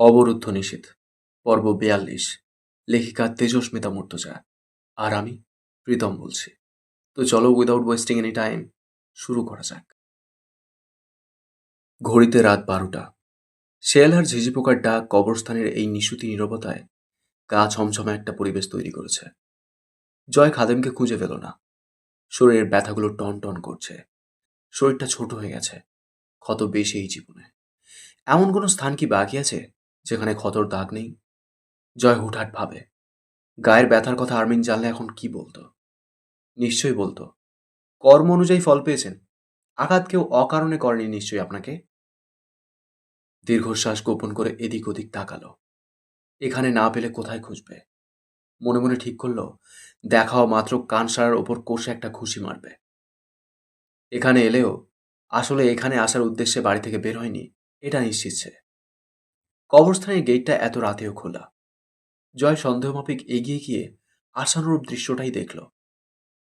অবরুদ্ধ নিষেধ। পর্ব বেয়াল্লিশ। লেখিকা তেজস্মিতা মূর্তজা। আর আমি প্রীতম বলছি। তো চলো উইদাউট ওয়েস্টিং এনি টাইম শুরু করা যাক। ঘড়িতে রাত বারোটা। শেয়াল আর ঝিঝি পোকার ডাক কবরস্থানের এই নিশুতি নীরবতায় গা ছমছমে একটা পরিবেশ তৈরি করেছে। জয় খাদেমকে খুঁজে পেল না। শরীরের ব্যথাগুলো টন টন করছে। শরীরটা ছোট হয়ে গেছে। ক্ষত বেশি এই জীবনে। এমন কোনো স্থান কি বাকি আছে? যেখানে ক্ষতর দাগ নেই। জয় হুটহাট ভাবে। গায়ের ব্যথার কথা আর্মিন জানলে এখন কি বলতো? নিশ্চয়ই বলতো। কর্ম অনুযায়ী ফল পেয়েছেন। আঘাত কেউ অকারণে করেনি নিশ্চয়ই আপনাকে? দীর্ঘশ্বাস গোপন করে এদিক ওদিক তাকালো। এখানে না পেলে কোথায় খুঁজবে? মনে মনে ঠিক করল দেখাও মাত্র কান সারার ওপর কষে একটা খুশি মারবে। এখানে এলেও, আসলে এখানে আসার উদ্দেশ্যে বাড়ি থেকে বের হয়নি, এটা নিশ্চিত সে। কবরস্থানের গেটটা এত রাতেও খোলা। জয় সন্দেহমাফিক এগিয়ে গিয়ে আশানুরূপ দৃশ্যটাই দেখল।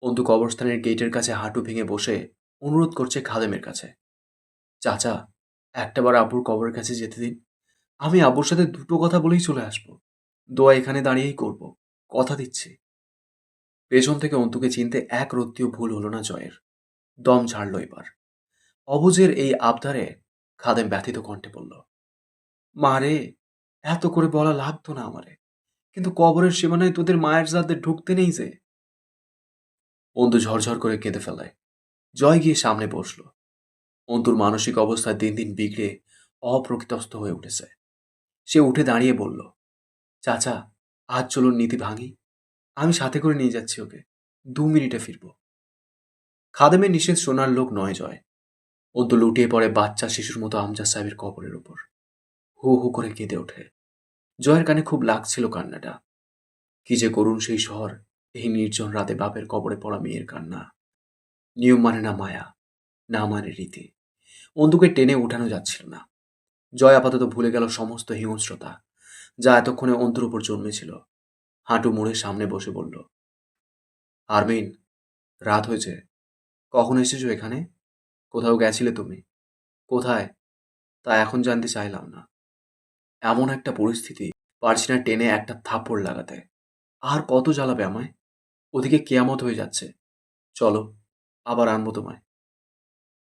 অন্তু কবরস্থানের গেটের কাছে হাঁটু ভেঙে বসে অনুরোধ করছে খাদেমের কাছে। চাচা, একটাবার আব্বুর কবরের কাছে যেতে দিন। আমি আব্বুর সাথে দুটো কথা বলেই চলে আসব। দোয়া এখানে দাঁড়িয়েই করব। কথা দিচ্ছি। পেছন থেকে অন্তুকে চিনতে এক রত্তিও ভুল হলো না জয়ের। দম ছাড়ল এবার। অবুজের এই আবদারে খাদেম ব্যথিত কণ্ঠে বলল মারে এত করে বলা লাগতো না আমারে। কিন্তু কবরের সীমানায় তোদের মায়ের জাতে ঢুকতে নেই যে। অন্তু ঝরঝর করে কেঁদে ফেলায়। জয় গিয়ে সামনে বসল। অন্তুর মানসিক অবস্থা দিন দিন বিগড়ে অপ্রকৃতস্থ হয়ে উঠেছে। সে উঠে দাঁড়িয়ে বলল, চাচা, আজ চলুন নীতি ভাঙি। আমি সাথে করে নিয়ে যাচ্ছি ওকে। দু মিনিটে ফিরব। খাদেমের নিষেধ শোনার লোক নয় জয়। অন্তু লুটিয়ে পড়ে বাচ্চা শিশুর মতো আমজাদ সাহেবের কবরের ওপর। হু হু করে কেঁদে ওঠে। জয়ের কানে খুব লাগছিল কান্নাটা। কি যে করুন সেই শহর, এই নির্জন রাতে বাপের কবরে পড়া মেয়ের কান্না। নিয়ম মানে না মায়া, না মানে রীতি। অন্ধুকে টেনে উঠানো যাচ্ছিল না। জয় আপাতত ভুলে গেল সমস্ত হিংস্রতা, যা এতক্ষণে অন্তর উপর জন্মেছিল। হাঁটু মুড়ে সামনে বসে বলল, আরমিন, রাত হয়েছে। কখন এসেছ এখানে? কোথাও গেছিলে তুমি? কোথায়? তা এখন জানতে চাইলাম না। এমন একটা পরিস্থিতি পারছি না টেনে একটা থাপ্পড় লাগাতে। আর কত জ্বালাবে আমায়? ওদিকে কেয়ামত হয়ে যাচ্ছে। চলো, আবার আনব তোমায়।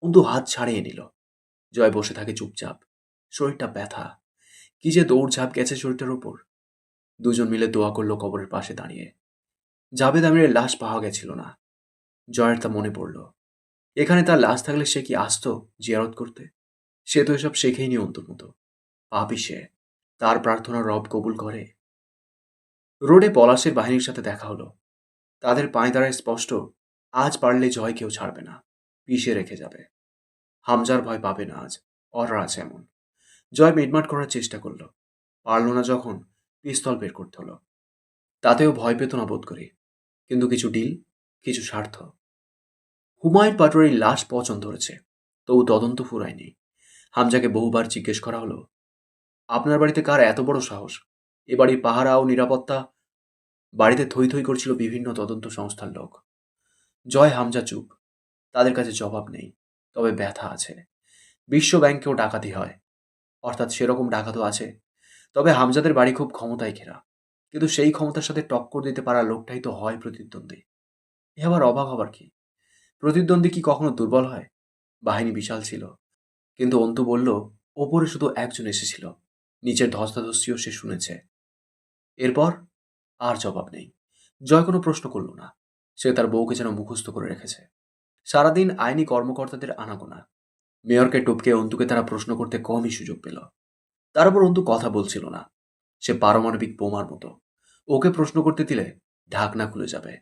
অন্তু হাত ছাড়িয়ে নিল। জয় বসে থাকে চুপচাপ। শরীরটা ব্যথা। কি যে দৌড়ঝাঁপ গেছে শরীরটার ওপর। দুজন মিলে দোয়া করল কবরের পাশে দাঁড়িয়ে। জাবেদ আমিরের লাশ পাওয়া গেছিল না। জয়ের তা মনে পড়ল। এখানে তার লাশ থাকলে সে কি আসত জিয়ারত করতে? সে তো এসব শেখেইনি অন্তর মতো। পাপি সে। তার প্রার্থনা রব কবুল করে। রোডে পলাশের বাহিনীর সাথে দেখা হলো। তাদের পায়ে দাঁড়ায় স্পষ্ট, আজ পারলে জয় কেউ ছাড়বে না, পিষে রেখে যাবে। হামজার ভয় পাবে না আজ, অর্ডার আছে এমন। জয় মিটমাট করার চেষ্টা করল। পারল না যখন, পিস্তল বের করতে হলো। তাতেও ভয় পেত না বোধ করি। কিন্তু কিছু ডিল, কিছু স্বার্থ। হুমায়ুন পাটোয়ারির লাশ পচন ধরেছে, তবু তদন্ত ফুরায়নি। হামজাকে বহুবার জিজ্ঞেস করা হলো আপনার বাড়িতে কার এত বড় সাহস? এ বাড়ির পাহারা ও নিরাপত্তা বাড়িতে থই থই করছিল বিভিন্ন তদন্ত সংস্থার লোক। জয় হামজা চুপ। তাদের কাছে জবাব নেই, তবে ব্যথা আছে। বিশ্ব ব্যাংকেও ডাকাতি হয়। অর্থাৎ সেরকম ডাকাতও আছে। তবে হামজাদের বাড়ি খুব ক্ষমতায় ঘেরা। কিন্তু সেই ক্ষমতার সাথে টক্কর দিতে পারা লোকটাই তো হয় প্রতিদ্বন্দ্বী। এ আবার অবাক হবার কি? প্রতিদ্বন্দ্বী কি কখনো দুর্বল হয়? বাহিনী বিশাল ছিল। কিন্তু অন্তু বলল, ওপরে শুধু একজন এসেছিল। নিচের ধস্তাধস্তিও সে শুনেছে। এরপর আর জবাব নেই। জয় কোনো প্রশ্ন করল না। সে তার বউকে যেন মুখস্থ করে রেখেছে। সারাদিন আইনি কর্মকর্তাদের আনাগোনা। মেয়রকে টপকে অন্তুকে তারা প্রশ্ন করতে কমই সুযোগ পেল। তার উপর অন্তু কথা বলছিল না। সে পারমাণবিক বোমার মতো। ওকে প্রশ্ন করতে দিলে ঢাকনা খুলে যাবে।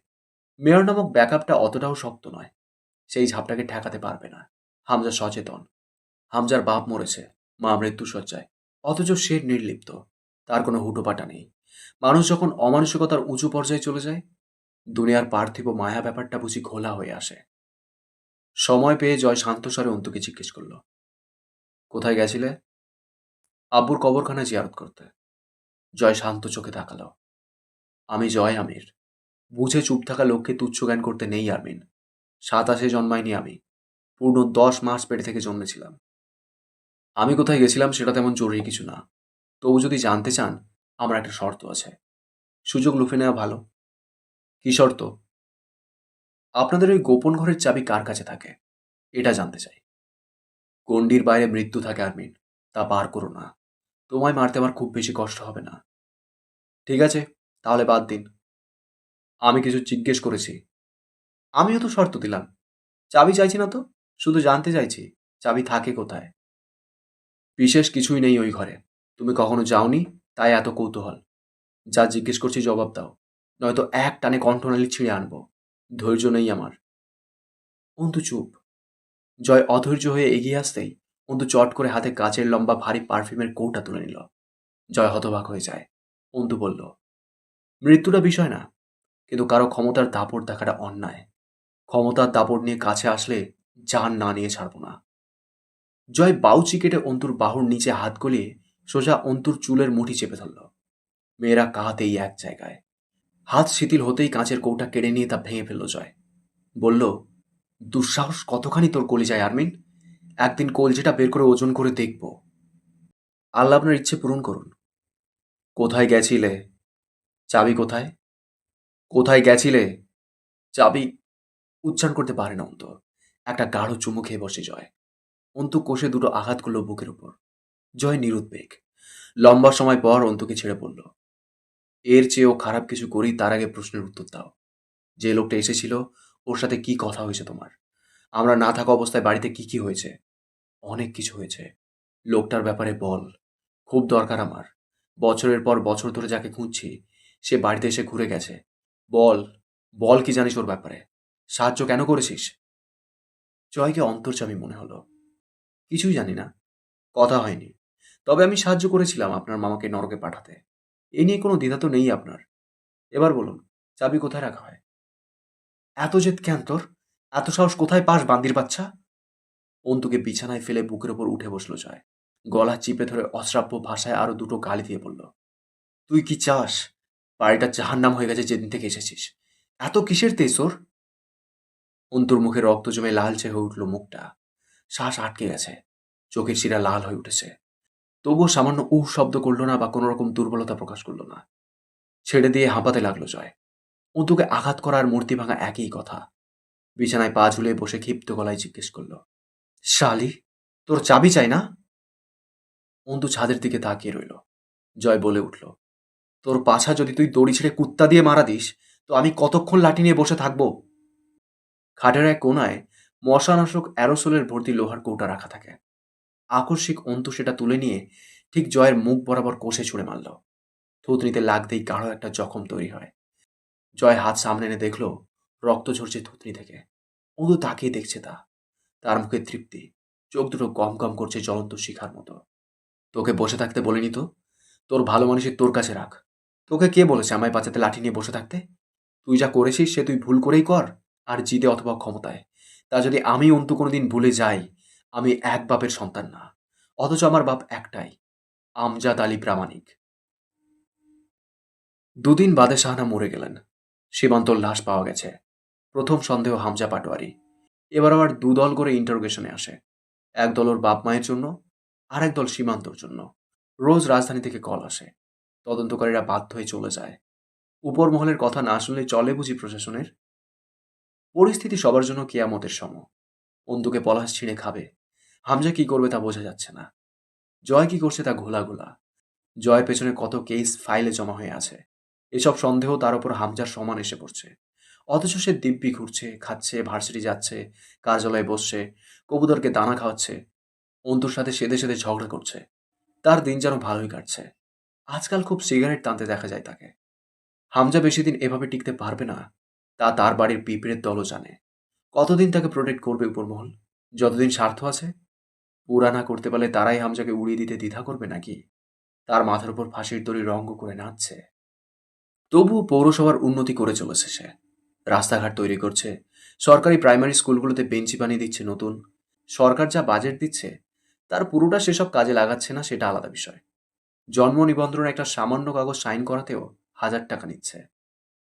মেয়র নামক ব্যাকআপটা অতটাও শক্ত নয়। সেই ঝাপটাকে ঠেকাতে পারবে না। হামজা সচেতন। হামজার বাপ মরেছে। মা মৃত্যুসজ্জায়। অথচ সে নির্লিপ্ত, তার কোনো হুটোপাটা নেই। মানুষ যখন অমানসিকতার উঁচু পর্যায়ে চলে যায়, দুনিয়ার পার্থিব মায়া ব্যাপারটা বুঝি ঘোলা হয়ে আসে। সময় পেয়ে জয় শান্তস্বরে অন্তুকে জিজ্ঞেস করল, কোথায় গেছিলে? আব্বুর কবরখানায় জিয়ারত করতে। জয় শান্ত চোখে তাকালো, আমি জয় আমির। বুঝে চুপ থাকা লোককে তুচ্ছ জ্ঞান করতে নেই আরমিন সাতাশে জন্মাইনি আমি। পূর্ণ দশ মাস পেটে থেকে জন্মেছিলাম। আমি কোথায় গেছিলাম সেটা তেমন জরুরি কিছু না। তবু যদি জানতে চান, আমার একটা শর্ত আছে। সুযোগ লুফে নেওয়া ভালো। কি শর্ত? আপনাদের ওই গোপন ঘরের চাবি কার কাছে থাকে? এটা জানতে চাই। গণ্ডির বাইরে মৃত্যু থাকে, আর্মিন। তা পার করো না। তোমায় মারতে আমার খুব বেশি কষ্ট হবে না। ঠিক আছে, তাহলে বাদ দিন। আমি কিছু জিজ্ঞেস করেছি। আমিও তো শর্ত দিলাম। চাবি চাইছি না তো? শুধু জানতে চাইছি, চাবি থাকে কোথায়? বিশেষ কিছুই নেই ওই ঘরে। তুমি কখনো যাওনি? তাই এত কৌতূহল। যা জিজ্ঞেস করছি জবাব দাও। নয়তো এক টানে কণ্ঠনালী ছিঁড়ে আনব। ধৈর্য নেই আমার। অন্তু চুপ। জয় অধৈর্য হয়ে এগিয়ে আসতেই অন্তু চট করে হাতে কাচের লম্বা ভারী পারফিউমের কৌটা তুলে নিল। জয় হতবাক হয়ে যায়। অন্তু বলল, মৃত্যুটা বিষয় না, কিন্তু কারও ক্ষমতার দাপট দেখাটা অন্যায়। ক্ষমতার দাপট নিয়ে কাছে আসলে যান না নিয়ে ছাড়ব না। জয় বাউচি কেটে অন্তুর বাহুর নিচে হাত গলিয়ে সোজা অন্তুর চুলের মুঠি চেপে ধরল। মেয়েরা কাহাতেই এক জায়গায়। হাত শিথিল হতেই কাঁচের কৌটা কেড়ে নিয়ে তা ভেঙে ফেলল জয়। বলল, দুঃসাহস কতখানি তোর কলি কলিজায়, আরমিন? একদিন কলজিটা বের করে ওজন করে দেখব। আল্লাহ আপনার ইচ্ছে পূরণ করুন। কোথায় গেছিলে? চাবি কোথায়? কোথায় গেছিলে? চাবি উচ্চারণ করতে পারে না অন্ত একটা গাঢ় চুমু খেয়ে বসে জয়। অন্তু কোষে দুটো আঘাত করল বুকের উপর। জয় নিরুদ্বেগ লম্বা সময় পর অন্তুকে ছেড়ে পড়ল। এর চেয়েও খারাপ কিছু করি, তার আগে প্রশ্নের উত্তর দাও। যে লোকটা এসেছিল, ওর সাথে কি কথা হয়েছে তোমার? আমরা না থাকা অবস্থায় বাড়িতে কি কি হয়েছে? অনেক কিছু হয়েছে। লোকটার ব্যাপারে বল। খুব দরকার আমার। বছরের পর বছর ধরে যাকে খুঁজছি, সে বাড়িতে এসে ঘুরে গেছে। বল বল কি জানিস ওর ব্যাপারে? সাহায্য কেন করেছিস? জয়কে অন্তর্চামী মনে হলো। কিছুই জানি না। কথা হয়নি। তবে আমি সাহায্য করেছিলাম আপনার মামাকে নরকে পাঠাতে। এ নিয়ে কোনো দ্বিধা তো নেই আপনার। এবার বলুন, চাবি কোথায় রাখা হয়? এত জেদ কেন তোর? এত সাহস কোথায় পাস বান্দির বাচ্চা? অন্তুকে বিছানায় ফেলে বুকের ওপর উঠে বসল জয়। গলা চিপে ধরে অশ্রাব্য ভাষায় আরও দুটো গালি দিয়ে বলল, তুই কি চাস? বাড়িটা জাহান্নাম হয়ে গেছে যেদিন থেকে এসেছিস। এত কিসের তেসর অন্তুর মুখে রক্ত জমে লালচে হয়ে উঠল মুখটা। শ্বাস আটকে গেছে। চোখের শিরা লাল হয়ে উঠেছে। তবুও সামান্য উহ শব্দ করল না বা কোনো রকম দুর্বলতা প্রকাশ করল না। ছেড়ে দিয়ে হাঁপাতে লাগল জয়। অন্তুকে আঘাত করার মূর্তি ভাঙা একই কথা। বিছানায় পা ঝুলে বসে ক্ষিপ্ত গলায় জিজ্ঞেস করল, শালি, তোর চাবি চাই না? অন্তু ছাদের দিকে তাকিয়ে রইল। জয় বলে উঠল, তোর পাছা যদি তুই দড়ি ছেড়ে কুত্তা দিয়ে মারা দিস, তো আমি কতক্ষণ লাঠি নিয়ে বসে থাকব? খাটের এক কোনায় মশানাশক অ্যারোসোলের ভর্তি লোহার কৌটা রাখা থাকে। আকস্মিক অন্তু সেটা তুলে নিয়ে ঠিক জয়ের মুখ বরাবর কষে ছুঁড়ে মারল। থুতনিতে লাগতেই গাঢ় একটা জখম তৈরি হয়। জয় হাত সামনে এনে দেখল, রক্ত ঝরছে থুতনি থেকে। অন্তু তাকিয়ে দেখছে তা। তার মুখে তৃপ্তি। চোখ দুটো গম গম করছে জ্বলন্ত শিখার মতো। তোকে বসে থাকতে বলিনি তো? তোর ভালো মানুষের তোর কাছে রাখ। তোকে কে বলেছে আমায় বাঁচাতে লাঠি নিয়ে বসে থাকতে? তুই যা করেছিস সে তুই ভুল করেই কর, আর জিদে অথবা ক্ষমতায়। তা যদি আমি অন্তু কোনোদিন ভুলে যাই, আমি এক বাপের সন্তান না, অথচ আমার বাপ একটাই, আমজাদ আলী প্রামাণিক। দুদিন বাদে শাহানা মরে গেলেন, সীমান্তর লাশ পাওয়া গেছে, প্রথম সন্দেহ হামজা পাটোয়ারি। এবার আবার দুদল করে ইন্টারোগেশনে আসে এক দল ওর বাপ মায়ের জন্য আর এক দল সীমান্তর জন্য। রোজ রাজধানী থেকে কল আসে, তদন্তকারীরা বাধ্য হয়ে চলে যায়। উপর মহলের কথা না শুনলে চলে বুঝি প্রশাসনের? পরিস্থিতি সবার জন্য কেয়ামতের সম অন্তুকে পলাশ ছিঁড়ে খাবে। হামজা কি করবে তা বোঝা যাচ্ছে না। জয় কি করছে তা ঘোলা ঘোলা জয় পেছনে কত কেস ফাইলে জমা হয়ে আছে। এসব সন্দেহ তার উপর হামজার সমান এসে পড়ছে। অথচ সে দিব্যি ঘুরছে, খাচ্ছে, ভার্সিটি যাচ্ছে, কার্যালয়ে বসছে, কবুতরকে দানা খাওয়াচ্ছে অন্তুর সাথে সেদে সেদে ঝগড়া করছে। তার দিন যেন ভালোই কাটছে। আজকাল খুব সিগারেট টানতে দেখা যায় তাকে। হামজা বেশি দিন এভাবে টিকতে পারবে না। তা তার বাড়ির পিঁপড়ের দলও জানে। কতদিন তাকে প্রোটেক্ট করবে উপরমহল? যতদিন স্বার্থ আছে? পুরা না করতে পারলে তারাই হামজাকে উড়িয়ে দিতে দ্বিধা করবে নাকি? তার মাথার উপর ফাঁসির দড়ি রঙ্গ করে নাচছে। তবু পৌরসভার উন্নতি করে চলেছে সে। রাস্তাঘাট তৈরি করছে। সরকারি প্রাইমারি স্কুলগুলোতে বেঞ্চি বানিয়ে দিচ্ছে নতুন। সরকার যা বাজেট দিচ্ছে, তার পুরোটা সেসব কাজে লাগাচ্ছে না সেটা আলাদা বিষয়। জন্ম নিবন্ধনের একটা সামান্য কাগজ সাইন করাতেও হাজার টাকা নিচ্ছে।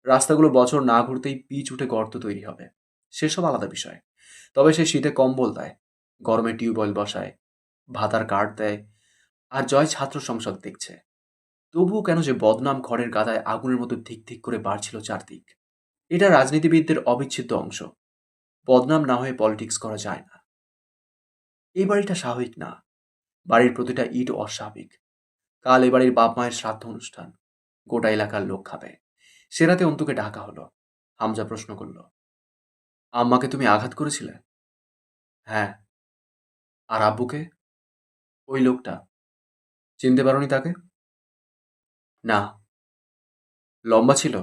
রাস্তাগুলো বছর না ঘুরতেই পিচ উঠে গর্ত তৈরি হবে। সেসব আলাদা বিষয়। তবে সে শীতে কম্বল দেয়, গরমে টিউবওয়েল বসায়, ভাতার কার্ড দেয় আর জয় ছাত্র সংসদ দেখছে। তবুও কেন যে বদনাম খড়ের গাদায় আগুনের মতো ঠিক ঠিক করে বাড়ছিল চারদিক। এটা রাজনীতিবিদদের অবিচ্ছেদ্য অংশ। বদনাম না হয়ে পলিটিক্স করা যায় না। এই বাড়িটা স্বাভাবিক না। বাড়ির প্রতিটা ইট অস্বাভাবিক। কাল এ বাড়ির বাপ মায়ের শ্রাদ্ধ অনুষ্ঠান। গোটা এলাকার লোক খাবে। সে রাতে অন্তুকে ডাকা হলো। হামজা প্রশ্ন করল, আম্মাকে তুমি আঘাত করেছিলে? হ্যাঁ। আর আব্বুকে? ওই লোকটা। চিনতে পারোনি তাকে? না। লম্বা ছিল?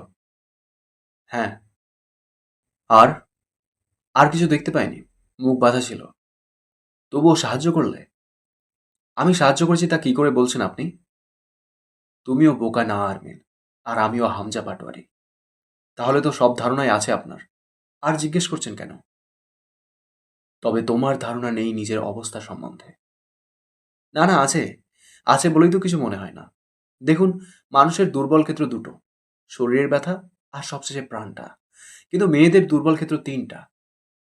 হ্যাঁ। আর? আর কিছু দেখতে পাইনি। মুখ বাঁধা ছিল। তবুও সাহায্য করলে? আমি সাহায্য করেছি তা কি করে বলছেন আপনি? তুমিও বোকা না, আরমিন। আর আমিও হামজা পাটোয়ারি। তাহলে তো সব ধারণাই আছে আপনার। আর জিজ্ঞেস করছেন কেন? তবে তোমার ধারণা নেই নিজের অবস্থা সম্বন্ধে। না না, আছে। আছে বলেই তো কিছু মনে হয় না। দেখুন, মানুষের দুর্বল ক্ষেত্র দুটো। শরীরের ব্যথা আর সবশেষে প্রাণটা। কিন্তু মেয়েদের দুর্বল ক্ষেত্র তিনটা।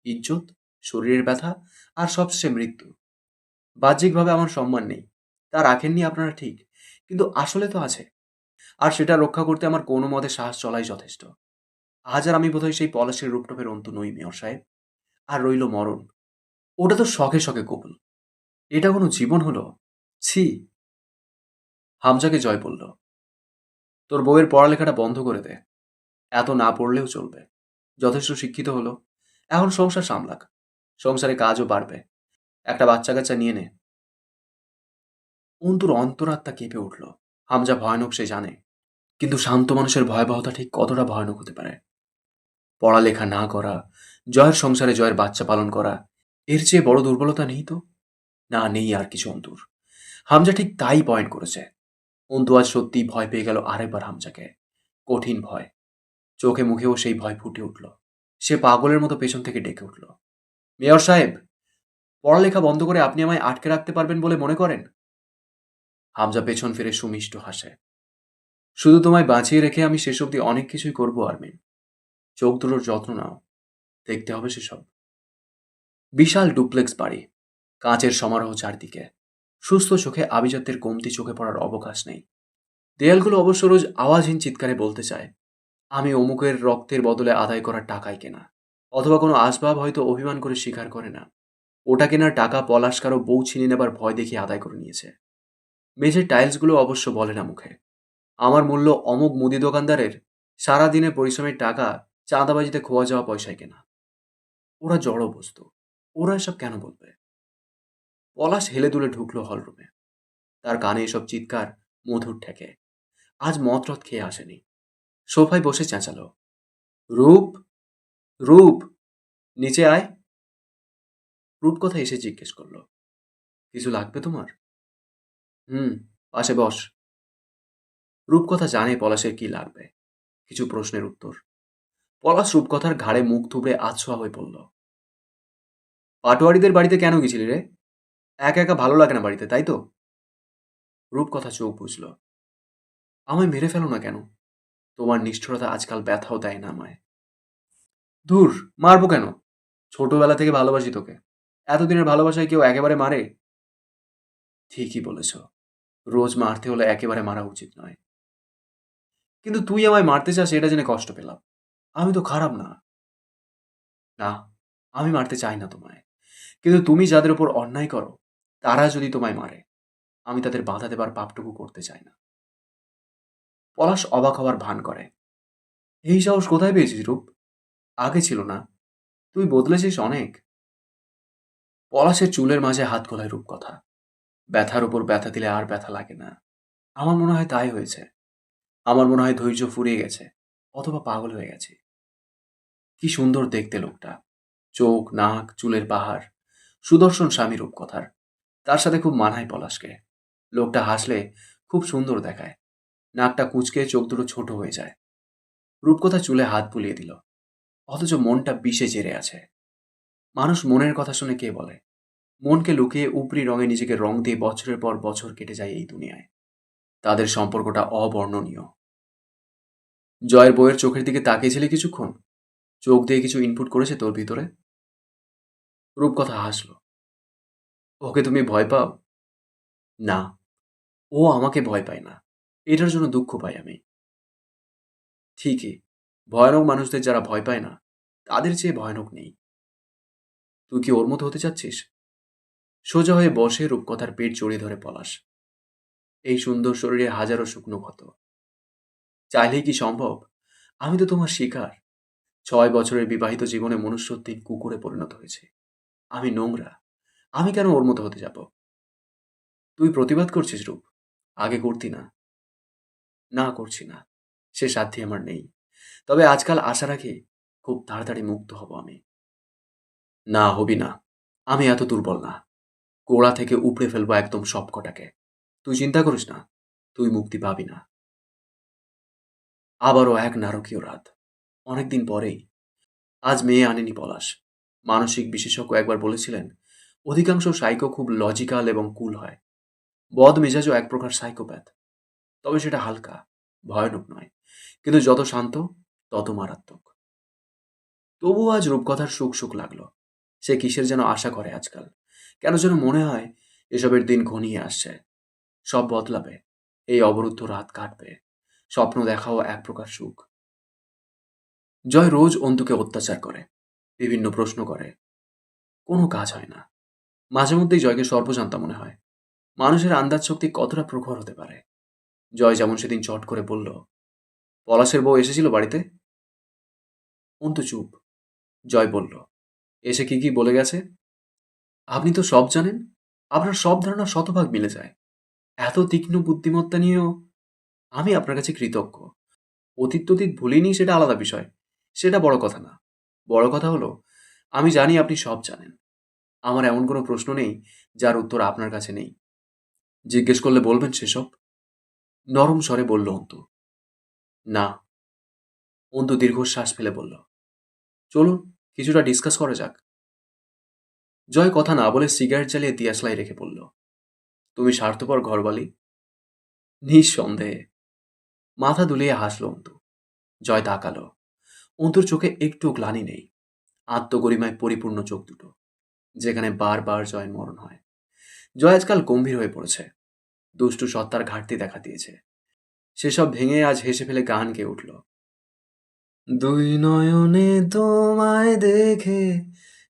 ইজ্জত, শরীরের ব্যথা আর সবশেষে মৃত্যু। বাহ্যিকভাবে আমার সম্মান নেই। তা রাখেননি আপনারা ঠিক। কিন্তু আসলে তো আছে। আর সেটা রক্ষা করতে আমার কোনো মতে সাহস চলাই যথেষ্ট। আজ আর আমি বোধহয় সেই পলাশের রূপটপের অন্ত নই, মেয়র সাহেব। আর রইল মরণ। ওটা তো শখে শখে কবুল এটা কোনো জীবন হলো? ছি। হামজাকে জয় বলল তোর বউয়ের পড়ালেখাটা বন্ধ করে দে। এত না পড়লেও চলবে। যথেষ্ট শিক্ষিত হলো। এখন সংসার সামলাক। সংসারে কাজও বাড়বে। একটা বাচ্চা কাচ্চা নিয়ে নে। অন্তুর অন্তরাত্মা কেঁপে উঠল। হামজা ভয়ানক সে জানে। কিন্তু শান্ত মানুষের ভয়াবহতা ঠিক কতটা ভয়ানক হতে পারে? পড়ালেখা না করা, জয়ের সংসারে জয়ের বাচ্চা পালন করা, এর চেয়ে বড় দুর্বলতা নেই তো? না, নেই আর কিছু অন্তুর। হামজা ঠিক তাই পয়েন্ট করেছে। অন্তু আজ সত্যিই ভয় পেয়ে গেল আরেকবার হামজাকে। কঠিন ভয়। চোখে মুখেও সেই ভয় ফুটে উঠল। সে পাগলের মতো পেছন থেকে ডেকে উঠল। মেয়র সাহেব, পড়ালেখা বন্ধ করে আপনি আমায় আটকে রাখতে পারবেন বলে মনে করেন? হামজা পেছন ফিরে সুমিষ্ট হাসে। শুধু তোমায় বাঁচিয়ে রেখে আমি শেষ অবধি অনেক কিছুই করব, আরমিন। চোখ দুটোর যত্ন নাও। দেখতে হবে সেসব। বিশাল ডুপ্লেক্স বাড়ি। কাঁচের সমারোহ চারদিকে। সুস্থ চোখে আভিজাত্যের কমতি চোখে পড়ার অবকাশ নেই। দেয়ালগুলো অবশ্য রোজ আওয়াজহীন চিৎকারে বলতে চায়, আমি অমুকের রক্তের বদলে আদায় করার টাকাই কেনা, অথবা কোনো আসবাব হয়তো অভিমান করে স্বীকার করে না। ওটা কেনার টাকা পলাশ কারও বউ ছিনিয়ে নেবার ভয় দেখিয়ে আদায় করে নিয়েছে। মেঝের টাইলসগুলো অবশ্য বলে না মুখে। আমার মূল্য অমুক মুদি দোকানদারের। সারা দিনের পরিশ্রমের টাকা চাঁদাবাজিতে খোয়া যাওয়া পয়সায় কেনা। ওরা জড় বস্তু। ওরা এসব কেন বলবে? পলাশ হেলে দুলে ঢুকলো হলরুমে। তার কানে এসব চিৎকার মধুর ঠেকে। আজ মতরথ খেয়ে আসেনি। সোফায় বসে চেঁচালো। রূপ? রূপ? নিচে আয়। রূপ কথা এসে জিজ্ঞেস করল। কিছু লাগবে তোমার? হুম, পাশে বস। রূপকথা জানে পলাশের কি লাগবে? কিছু প্রশ্নের উত্তর। পলাশ রূপকথার ঘাড়ে মুখ থুবড়ে আছোয়া হয়ে পড়ল পাটোয়ারিদের বাড়িতে কেন গেছিলি রে? একা একা ভালো লাগে না বাড়িতে, তাই তো? রূপকথা চোখ বুঝল আমায় মেরে ফেলো না কেন? তোমার নিষ্ঠুরতা আজকাল ব্যথাও দেয় না আমায়। দূর মারবো কেন? ছোটবেলা থেকে ভালোবাসি তোকে। এতদিনের ভালোবাসায় কেউ একেবারে মারে? ঠিকই বলেছ। রোজ মারতে হলে একেবারে মারা উচিত নয়। কিন্তু তুই আমায় মারতে চাস এটা জেনে কষ্ট পেলাম। আমি তো খারাপ না। না, আমি মারতে চাই না তোমায়। কিন্তু তুমি যাদের উপর অন্যায় করো, তারা যদি তোমায় মারে, আমি তাদের বাধা দেবার পাপটুকু করতে চাই না। পলাশ অবাক হওয়ার ভান করে। এই সাহস কোথায় পেয়েছিস রূপ? আগে ছিল না। তুই বদলেছিস অনেক। পলাশের চুলের মাঝে হাত গোলায় রূপ কথা ব্যথার উপর ব্যথা দিলে আর ব্যথা লাগে না। আমার মনে হয় তাই হয়েছে। আমার মনে হয় ধৈর্য ফুরিয়ে গেছে, অথবা পাগল হয়ে গেছে। কি সুন্দর দেখতে লোকটা। চোখ, নাক, চুলের পাহাড়। সুদর্শন স্বামী রূপকথার। তার সাথে খুব মানায় পলাশকে। লোকটা হাসলে খুব সুন্দর দেখায়। নাকটা কুচকে চোখ দুটো ছোট হয়ে যায়। রূপকথা চুলে হাত বুলিয়ে দিল। অথচ মনটা বিষে জেরে আছে। মানুষ মনের কথা শুনে কে বলে? মনকে লুকিয়ে উপরি রঙে নিজেকে রং দিয়ে বছরের পর বছর কেটে যায় এই দুনিয়ায়। তাদের সম্পর্কটা অবর্ণনীয়। জয়ের বইয়ের চোখের দিকে তাকিয়েছিলে কিছুক্ষণ? চোখ দিয়ে কিছু ইনপুট করেছে তোর ভিতরে? রূপকথা হাসলো। ওকে তুমি ভয় পাও? না। ও আমাকে ভয় পায় না। এটার জন্য দুঃখ পাই আমি। ঠিকই। ভয়ানক মানুষদের যারা ভয় পায় না, তাদের চেয়ে ভয়ানক নেই। তুই কি ওর মতো হতে চাচ্ছিস? সোজা হয়ে বসে রূপকথার পেট জড়িয়ে ধরে পলাশ। এই সুন্দর শরীরে হাজারো শুকনো ক্ষত। চাইলেই কি সম্ভব? আমি তো তোমার শিকার। ছয় বছরের বিবাহিত জীবনে মনুষ্যত্বহীন কুকুরে পরিণত হয়েছে। আমি নোংরা। আমি কেন ওর মতো হতে যাব? তুই প্রতিবাদ করছিস, রূপ। আগে করতি না। না করছি না। সে সাধ্যি আমার নেই। তবে আজকাল আশা রাখি খুব তাড়াতাড়ি মুক্ত হব আমি। না, হবি না। আমি এত দুর্বল না। গোড়া থেকে উপড়ে ফেলব একদম সব কটাকে তুই চিন্তা করিস না, তুই মুক্তি পাবি না। আবারও এক নারকীয় রাত। অনেকদিন পরেই। আজ মেয়ে আনেনি পলাশ। মানসিক বিশেষজ্ঞ একবার বলেছিলেন, অধিকাংশ সাইকো খুব লজিক্যাল এবং কুল হয়। বদ মেজাজও এক প্রকার সাইকোপ্যাথ। তবে সেটা হালকা, ভয়ানক নয়। কিন্তু যত শান্ত, তত মারাত্মক। তবু আজ রূপকথার সুখ সুখ লাগল। সে কিসের যেন আশা করে আজকাল। কেন যেন মনে হয়, এসবের দিন ঘনিয়ে আসছে। সব বদলাবে, এই অবরুদ্ধ রাত কাটবে, স্বপ্ন দেখাও এক প্রকার সুখ। জয় রোজ অন্তুকে অত্যাচার করে, বিভিন্ন প্রশ্ন করে। কোনো কাজ হয় না। মাঝে মধ্যেই জয়কে সর্বজান্তা মনে হয়। মানুষের আন্দাজ শক্তি কতটা প্রখর হতে পারে? জয় যেমন সেদিন চট করে বলল, পলাশের বউ এসেছিল বাড়িতে? অন্তু চুপ। জয় বলল, এসে কি কি বলে গেছে? আপনি তো সব জানেন। আপনার সব ধারণা শতভাগ মিলে যায়। এত তীক্ষ্ণ বুদ্ধিমত্তা নিয়েও আমি আপনার কাছে কৃতজ্ঞ। অতীত অতীত ভুলিনি সেটা আলাদা বিষয়। সেটা বড় কথা না। বড় কথা হলো, আমি জানি আপনি সব জানেন। আমার এমন কোনো প্রশ্ন নেই যার উত্তর আপনার কাছে নেই। জিজ্ঞেস করলে বলবেন সেসব? নরম স্বরে বলল অন্তু। না। অন্তু দীর্ঘশ্বাস ফেলে বলল, চলুন, কিছুটা ডিসকাস করা যাক। জয় কথা না বলে সিগারেট জ্বালিয়ে দিয়াশলাই রেখে বলল তুমি স্বার্থপর ঘরবালি? নিঃসন্দেহে। মাথা দুলিয়ে হাসল অন্তু। জয় তাকালো। অন্তুর চোখে একটু গ্লানি নেই। আত্মগরিমায় পরিপূর্ণ চোখ দুটো, যেখানে বারবার জয়ের মরণ হয়। জয় আজকাল গম্ভীর হয়ে পড়েছে। দুষ্টু সত্তার ঘাটতি দেখা দিয়েছে। সেসব ভেঙে আজ হেসে ফেলে গান গেয়ে উঠল। দুই নয়নে তোমায় দেখে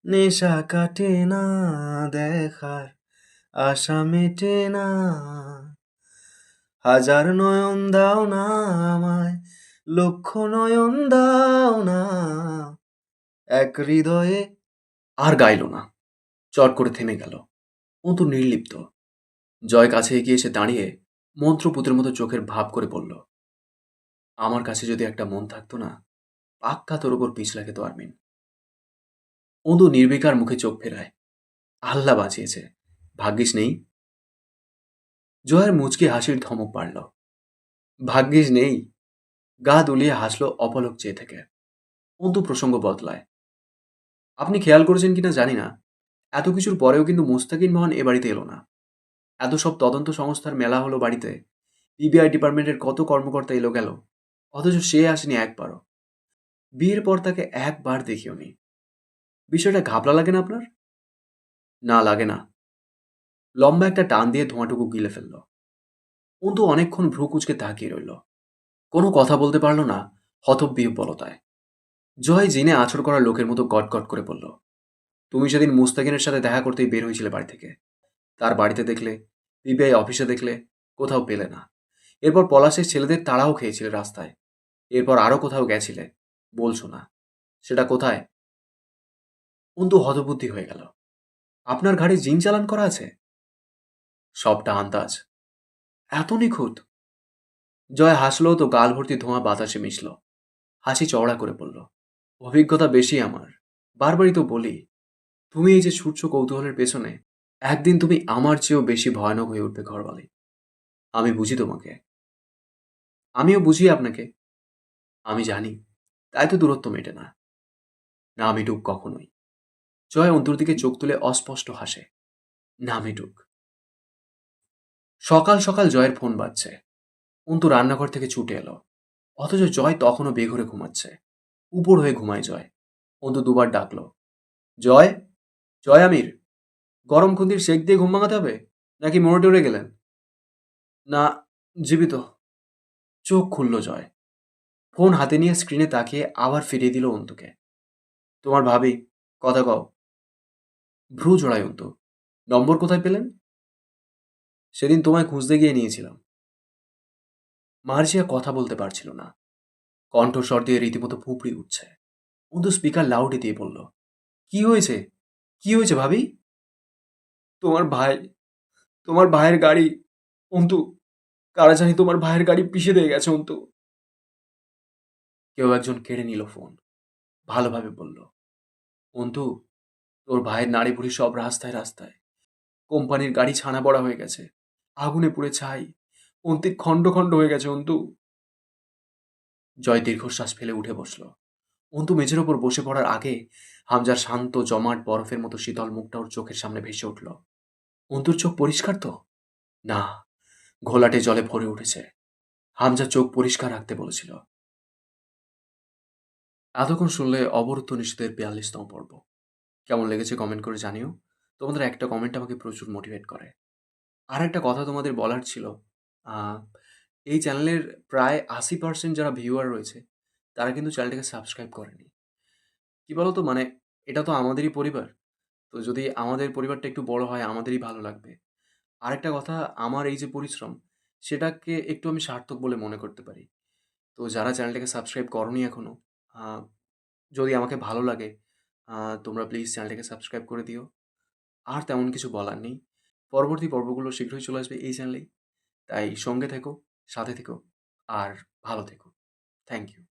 নেশা কাটে না দেখার আশা মেটে না। হাজার নয়ন দাও না আমায়, লক্ষ নয়ন দাও না। এক হৃদয়ে আর গাইল না। চট করে থেমে গেল। ও তো নির্লিপ্ত। জয় কাছে এগিয়ে এসে দাঁড়িয়ে মন্ত্রপুতের মতো চোখের ভাব করে বলল, আমার কাছে যদি একটা মন থাকতো না, পাক্কা তোর ওপর পিছলা খেত আরমিন। অন্দু নির্বিকার মুখে চোখ ফেরায়। আল্লাহ বাঁচিয়েছে। ভাগ্যিস নেই। জয়ের মুচকি হাসির ধমক পারল ভাগ্যিস নেই। গা দুলিয়ে হাসলো অপলক চেয়ে থেকে। অন্তু প্রসঙ্গ বদলায়। আপনি খেয়াল করেছেন কিনা জানি না। এত কিছুর পরেও কিন্তু মুস্তাকিন মহান এ বাড়িতে এলো না। এত সব তদন্ত সংস্থার মেলা হলো বাড়িতে। পিবিআই ডিপার্টমেন্টের কত কর্মকর্তা এলো গেল। অথচ সে আসেনি একবারও। বিয়ের পর তাকে একবার দেখিও নি বিষয়টা ঘাবলা লাগে না আপনার? না, লাগে না। লম্বা একটা টান দিয়ে ধোঁয়াটুকু গিলে ফেলল। অন্তু অনেকক্ষণ ভ্রু কুচকে তাকিয়ে রইল। কোনো কথা বলতে পারল না হতব্বিহ বলতায়। জয় জিনে আছর করা লোকের মতো গটগট করে বলল, তুমি সেদিন মুস্তাকিনের সাথে দেখা করতেই বের হয়েছিলে বাড়ি থেকে। তার বাড়িতে দেখলে, পিবিআই অফিসে দেখলে, কোথাও পেলে না। এরপর পলাশের ছেলেদের তাড়াও খেয়েছিলে রাস্তায়। এরপর আরও কোথাও গেছিলে, বলছো না। সেটা কোথায়? অন্তু হতবুদ্ধি হয়ে গেল। আপনার ঘাড়ে জিন চালান করা আছে? সবটা আন্দাজ। এত নিখুঁত। জয় হাসলো তো গাল ভর্তি ধোঁয়া বাতাসে মিশল। হাসি চওড়া করে বলল, অভিজ্ঞতা বেশি আমার। বারবারই তো বলি, তুমি এই যে সূর্য কৌতূহলের পেছনে, একদিন তুমি আমার চেয়েও বেশি ভয়ানক হয়ে উঠবে ঘরবালি। আমি বুঝি তোমাকে। আমিও বুঝি আপনাকে। আমি জানি, তাই তো দূরত্ব মেটে না। না মিটুক কখনোই। জয় অন্তর দিকে চোখ তুলে অস্পষ্ট হাসে, না মিটুক। সকাল সকাল জয়ের ফোন বাজছে। অন্তু রান্নাঘর থেকে ছুটে এলো। অথচ জয় তখনও বেঘরে ঘুমাচ্ছে। উপর হয়ে ঘুমায় জয়। অন্তু দুবার ডাকলো, জয় জয় আমির, গরম খুন্দির শেক দিয়ে ঘুম ভাঙাতে হবে? নাকি মোড়ে টরে গেলেন? না, জীবিত। চোখ খুলল জয়। ফোন হাতে নিয়ে স্ক্রিনে তাকিয়ে আবার ফিরিয়ে দিল অন্তুকে। তোমার ভাবি, কথা কও। ভ্রু জোড়ায় অন্তু। নম্বর কোথায় পেলেন? সেদিন তোমায় খুঁজতে গিয়ে নিয়েছিলাম। মার্জিয়া কথা বলতে পারছিল না। কণ্ঠস্বর দিয়ে রীতিমতো ফুপড়ি উঠছে। অন্তু স্পিকার লাউডে দিয়ে বলল, কি হয়েছে? কি হয়েছে ভাবি? তোমার ভাই, তোমার ভাইয়ের গাড়ি অন্তু কারা জানি তোমার ভাইয়ের গাড়ি পিষে দিয়ে গেছে অন্তু কেউ একজন কেড়ে নিল ফোন। ভালোভাবে বলল অন্তু তোর ভাইয়ের নাড়ি বুড়ি সব রাস্তায় রাস্তায়। কোম্পানির গাড়ি ছানা বড়া হয়ে গেছে। আগুনে পুড়ে ছাই। অন্তিক খণ্ড খণ্ড হয়ে গেছে অন্তু। জয় দীর্ঘশ্বাস ফেলে উঠে বসল। অন্তু মেঝের ওপর বসে পড়ার আগে হামজার শান্ত, জমাট, বরফের মতো শীতল মুখটা ওর চোখের সামনে ভেসে উঠল। অন্তুর চোখ পরিষ্কার তো? না, ঘোলাটে জলে ভরে উঠেছে। হামজা চোখ পরিষ্কার রাখতে বলেছিল। এতক্ষণ শুনলে অবরুদ্ধ নিষেধের বিয়াল্লিশতম পর্ব। কেমন লেগেছে কমেন্ট করে জানিও। তোমাদের একটা কমেন্ট আমাকে প্রচুর মোটিভেট করে। আর একটা কথা তোমাদের বলার ছিল এই চ্যানেলের প্রায় আশি পার্সেন্ট যারা ভিউয়ার রয়েছে তারা কিন্তু চ্যানেলটাকে সাবস্ক্রাইব করেনি। কি বলো তো মানে এটা তো আমাদেরই পরিবার তো যদি আমাদের পরিবারটা একটু বড় হয় আমাদেরই ভালো লাগবে। আরেকটা কথা আমার এই যে পরিশ্রম সেটাকে একটু আমি সার্থক বলে মনে করতে পারি। তো যারা চ্যানেলটাকে সাবস্ক্রাইব করনি এখনও আহ, যদি আমাকে ভালো লাগে তোমরা প্লিজ চ্যানেলটাকে সাবস্ক্রাইব করে দিও। আর তেমন কিছু বলার নেই। পরবর্তী পর্বগুলো শীঘ্রই চলে আসবে এই চ্যানেলেই। তাই সঙ্গে থেকো, সাথে থেকো, আর ভালো থেকো। Thank you.